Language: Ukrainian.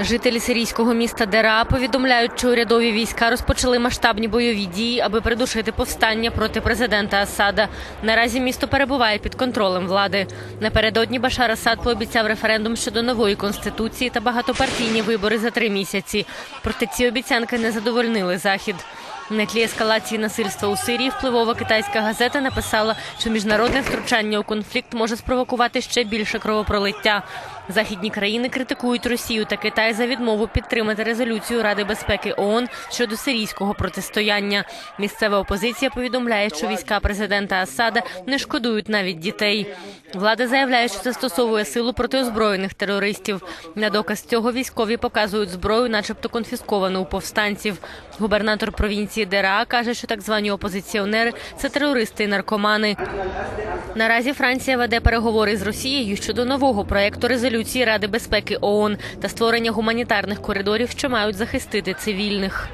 Жителі сирійського міста Дера повідомляють, що урядові війська розпочали масштабні бойові дії, аби придушити повстання проти президента Асада. Наразі місто перебуває під контролем влади. Напередодні Башар Асад пообіцяв референдум щодо нової конституції та багатопартійні вибори за три місяці. Проте ці обіцянки не задовольнили захід. На тлі ескалації насильства у Сирії впливова китайська газета написала, що міжнародне втручання у конфлікт може спровокувати ще більше кровопролиття. Західні країни критикують Росію та Китай за відмову підтримати резолюцію Ради безпеки ООН щодо сирійського протистояння. Місцева опозиція повідомляє, що війська президента Асада не шкодують навіть дітей. Влада заявляє, що застосовує силу проти озброєних терористів. На доказ цього військові показують зброю, начебто конфісковану у повстанців. Губернатор провінції Дера каже, що так звані опозиціонери це терористи і наркомани. Наразі Франція веде переговори з Росією щодо нового проекту резолюції Ради безпеки ООН та створення гуманітарних коридорів, що мають захистити цивільних.